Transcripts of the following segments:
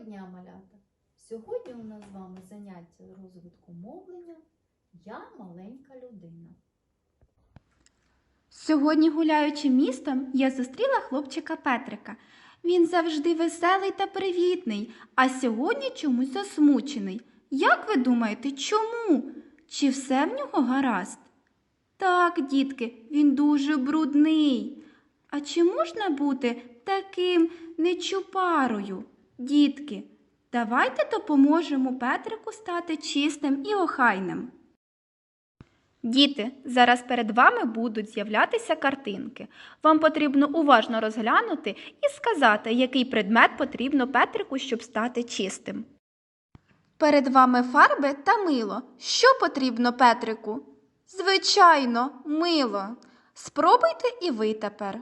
дня, малята! Сьогодні у нас з вами заняття розвитку мовлення Я маленька людина. Сьогодні, гуляючи містом, я зустріла хлопчика Петрика. Він завжди веселий та привітний, а сьогодні чомусь засмучений. Як ви думаєте, чому? Чи все в нього гаразд? Так, дітки, він дуже брудний. А чи можна бути таким нечупарою? Дітки, давайте допоможемо Петрику стати чистим і охайним. Діти, зараз перед вами будуть з'являтися картинки. Вам потрібно уважно розглянути і сказати, який предмет потрібно Петрику, щоб стати чистим. Перед вами фарби та мило. Що потрібно Петрику? Звичайно, мило. Спробуйте і ви тепер.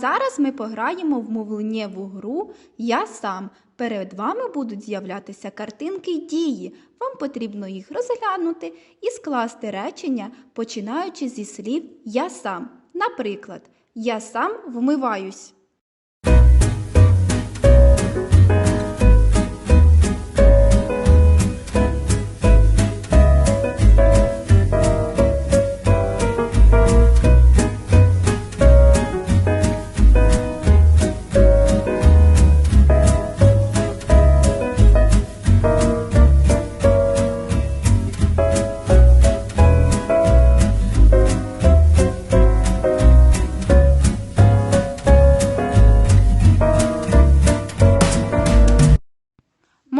Зараз ми пограємо в мовленнєву гру Я сам. Перед вами будуть з'являтися картинки й дії. Вам потрібно їх розглянути і скласти речення, починаючи зі слів Я сам. Наприклад, Я сам вмиваюсь.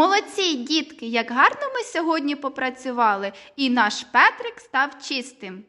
Молодці, дітки, як гарно ми сьогодні попрацювали, і наш Петрик став чистим.